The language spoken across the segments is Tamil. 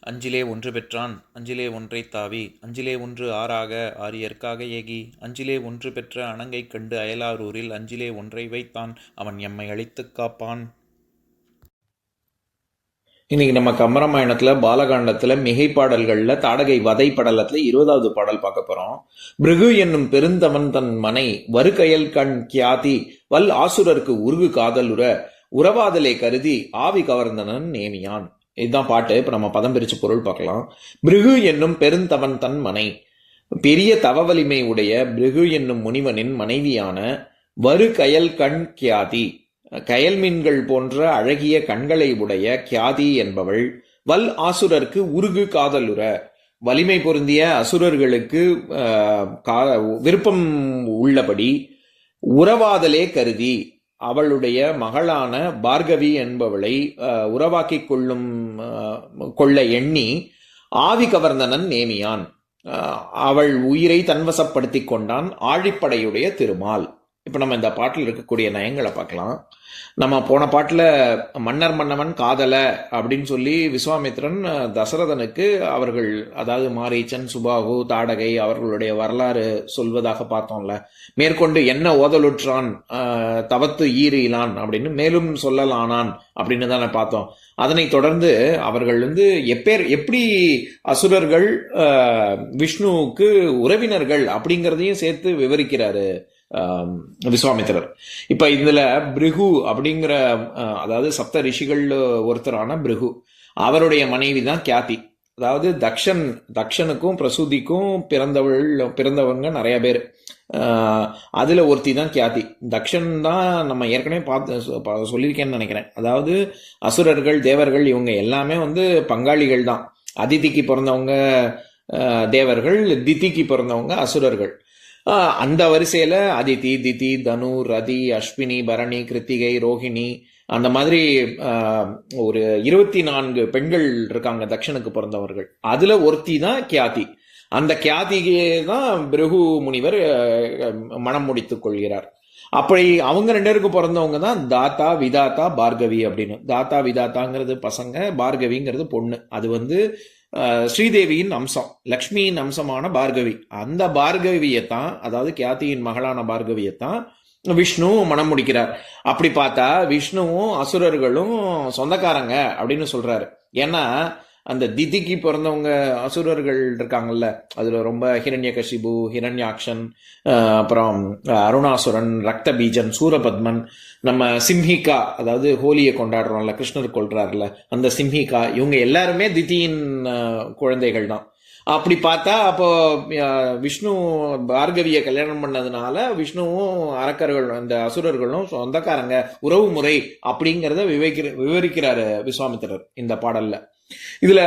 அஞ்சிலே ஒன்று பெற்றான் அஞ்சிலே ஒன்றை தாவி அஞ்சிலே ஒன்று ஆறாக ஆரியற்காக ஏகி அஞ்சிலே ஒன்று பெற்ற அணங்கை கண்டு அயலாரூரில் அஞ்சிலே ஒன்றை வைத்தான் அவன் எம்மை அழித்துக் காப்பான். இன்னைக்கு நம்ம கம்பராமாயணத்துல பாலகாண்டத்துல மிகை பாடல்கள்ல தாடகை வதை படலத்துல இருபதாவது பாடல் பார்க்க போகிறோம் பிருகு என்னும் பெருந்தவன் தன் மனை வருகையல் கண் கியாதி வல் ஆசுரர்க்கு உருகு காதலுற உறவாதலை கருதி ஆவி கவர்ந்தனன் நேமியான். இதுதான் பாட்டு. இப்போ நம்ம பதம் பிரித்து பொருள் பார்க்கலாம். பிருகு என்னும் பெருந்தவன் தன் மனை. பெரிய தவ வலிமை உடைய பிருகு என்னும் முனிவனின் மனைவியான வரு கயல் கண் கியாதி. கயல் மீன்கள் போன்ற அழகிய கண்களை உடைய கியாதி என்பவள் வல் ஆசுரர்க்கு உருகு காதலுற. வலிமை பொருந்திய அசுரர்களுக்கு கா- விருப்பம் உள்ளபடி உறவாதலே கருதி. அவளுடைய மகளான பார்கவி என்பவளை உறவாக்கி உறவாக்கிக் கொள்ளும் கொள்ள எண்ணி ஆவி கவர்ந்தனன் நேமியான். அவள் உயிரை தன்வசப்படுத்திக் கொண்டான் ஆழிப்படையுடைய திருமால். இப்போ நம்ம இந்த பாட்டில் இருக்கக்கூடிய நயங்களை பார்க்கலாம். நம்ம போன பாட்டில் மன்னர் மன்னவன் காதல அப்படின்னு சொல்லி விஸ்வாமித்திரன் தசரதனுக்கு அவர்கள் அதாவது மாரீச்சன் சுபாகு தாடகை அவர்களுடைய வரலாறு சொல்வதாக பார்த்தோம்ல. மேற்கொண்டு என்ன ஓதலுற்றான் தவத்து ஈரிலான் அப்படின்னு மேலும் சொல்லலானான் அப்படின்னு தானே பார்த்தோம். அதனைத் தொடர்ந்து அவர்கள் வந்து எப்பேர் எப்படி அசுரர்கள் விஷ்ணுவுக்கு உறவினர்கள் அப்படிங்கிறதையும் சேர்த்து விவரிக்கிறாரு. விஸ்வாமித்திரர் இப்ப இதுல பிருகு அப்படிங்கிற அதாவது சப்த ரிஷிகள் ஒருத்தரான பிருகு. அவருடைய மனைவி தான் கியாதி. அதாவது தக்ஷன் தக்ஷனுக்கும் பிரசூதிக்கும் பிறந்தவள் பிறந்தவங்க நிறைய பேர். அதில் ஒருத்தி தான் கியாதி. தக்ஷன் தான் நம்ம ஏற்கனவே பார்த்து சொல்லியிருக்கேன்னு நினைக்கிறேன். அதாவது அசுரர்கள் தேவர்கள் இவங்க எல்லாமே வந்து பங்காளிகள் தான். அதிதிக்கு பிறந்தவங்க தேவர்கள் திதிக்கு பிறந்தவங்க அசுரர்கள். அந்த வரிசையில அதிதி திதி தனு ரதி அஸ்வினி பரணி கிருத்திகை ரோஹிணி அந்த மாதிரி ஒரு இருபத்தி நான்கு பெண்கள் இருக்காங்க தக்ஷனுக்கு பிறந்தவர்கள். அதுல ஒருத்தி தான் கியாதி. அந்த கியாதியே தான் பிருகு முனிவர் மனம் மணம் முடித்துக் கொள்கிறார். அப்படி அவங்க ரெண்டு பேருக்கு பிறந்தவங்க தான் தாத்தா விதாத்தா பார்கவி அப்படின்னு. தாத்தா விதாத்தாங்கிறது பசங்க பார்கவிங்கிறது பொண்ணு. அது வந்து ஸ்ரீதேவியின் அம்சம் லக்ஷ்மியின் அம்சமான பார்கவி. அந்த பார்கவியைத்தான் அதாவது கியாத்தியின் மகளான பார்கவியைத்தான் விஷ்ணு மனம் முடிக்கிறார். அப்படி பார்த்தா விஷ்ணுவும் அசுரர்களும் சொந்தக்காரங்க அப்படின்னு சொல்றாரு. ஏன்னா அந்த திதிக்கு பிறந்தவங்க அசுரர்கள் இருக்காங்கல்ல அதில் ரொம்ப ஹிரண்யகசிபு ஹிரண்யாக்ஷன் அப்புறம் அருணாசுரன் ரக்த பீஜன் சூரபத்மன் நம்ம சிம்ஹிகா அதாவது ஹோலியை கொண்டாடுறோம்ல கிருஷ்ணர் கொள்றாருல அந்த சிம்ஹிகா இவங்க எல்லாருமே திதியின் குழந்தைகள் தான். அப்படி பார்த்தா அப்போ விஷ்ணு பார்கவியை கல்யாணம் பண்ணதுனால விஷ்ணுவும் அரக்கர்கள் அந்த அசுரர்களும் சொந்தக்காரங்க உறவு முறை அப்படிங்கிறத விவரிக்கிற விவரிக்கிறாரு விஸ்வாமித்திரர் இந்த பாடல்ல. இதுல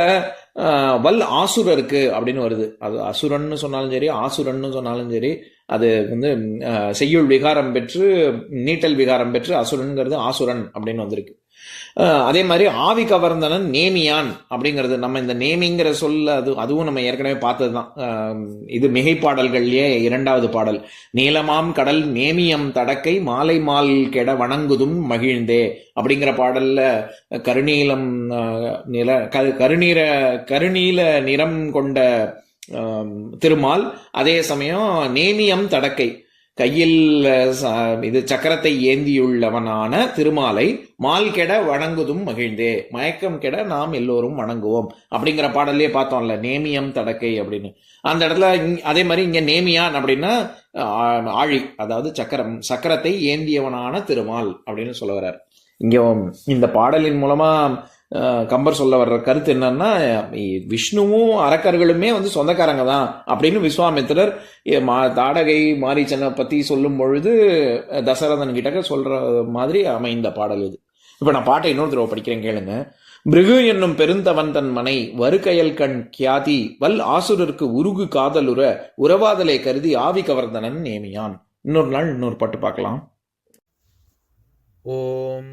அஹ், வல் ஆசுரருக்கு அப்படின்னு வருது. அது அசுரன்னு சொன்னாலும் சரி ஆசுரன்னு சொன்னாலும் சரி அது வந்து அஹ், செய்யுள் விகாரம் பெற்று நீட்டல் விகாரம் பெற்று அசுரன்கிறது ஆசுரன் அப்படின்னு வந்திருக்கு. அதே மாதிரி ஆவி கவர்ந்தனன் நேமியான் அப்படிங்கிறது நம்ம இந்த நேமிங்கிற சொல்ல அது அதுவும் நம்ம ஏற்கனவே பார்த்ததுதான். தான் இது மிகைப்பாடல்கள்லயே இரண்டாவது பாடல். நீலமாம் கடல் நேமியம் தடக்கை மாலை மால் கெட வணங்குதும் மகிழ்ந்தே அப்படிங்கிற பாடல்ல கருநீலம் அஹ், நில கருநீர கருநீல நிறம் கொண்ட திருமால் அதே சமயம் நேமியம் தடக்கை. கையில் இது சக்கரத்தை ஏந்தியுள்ளவனான திருமாலை மால் கெட வணங்குதும் மகிழ்ந்தே. மயக்கம் கெட நாம் எல்லோரும் வணங்குவோம். அப்படிங்கிற பாடல்லே பார்த்தோம்ல நேமியம் தடக்கை அப்படின்னு. அந்த இடத்துல அதே மாதிரி இங்க நேமியான் அப்படின்னா ஆழி அதாவது சக்கரம் சக்கரத்தை ஏந்தியவனான திருமால் அப்படின்னு சொல்ல வர்றார். இங்க இந்த பாடலின் மூலமா கம்பர் சொல்ல வர்ற கருத்து என்னன்னா விஷ்ணுவும் அரக்கர்களுமே வந்து சொந்தக்காரங்க தான் அப்படின்னு விஸ்வாமித்திரர் மா- தாடகை மாரிச்சனை பற்றி சொல்லும் பொழுது தசரதன் கிட்டக்க சொல்ற மாதிரி அமைந்த பாடல் இது. இப்போ நான் பாட்டை இன்னொரு தடவை படிக்கிறேன் கேளுங்க. மிருகு என்னும் பெருந்தவன் தன் மனை வருகையல் கண் கியாதி வல் ஆசுரருக்கு உருகு காதலுற உறவாதலை கருதி ஆவி கவர்ந்தனன் நேமியான். இன்னொரு நாள் இன்னொரு பாட்டு பார்க்கலாம். ஓம்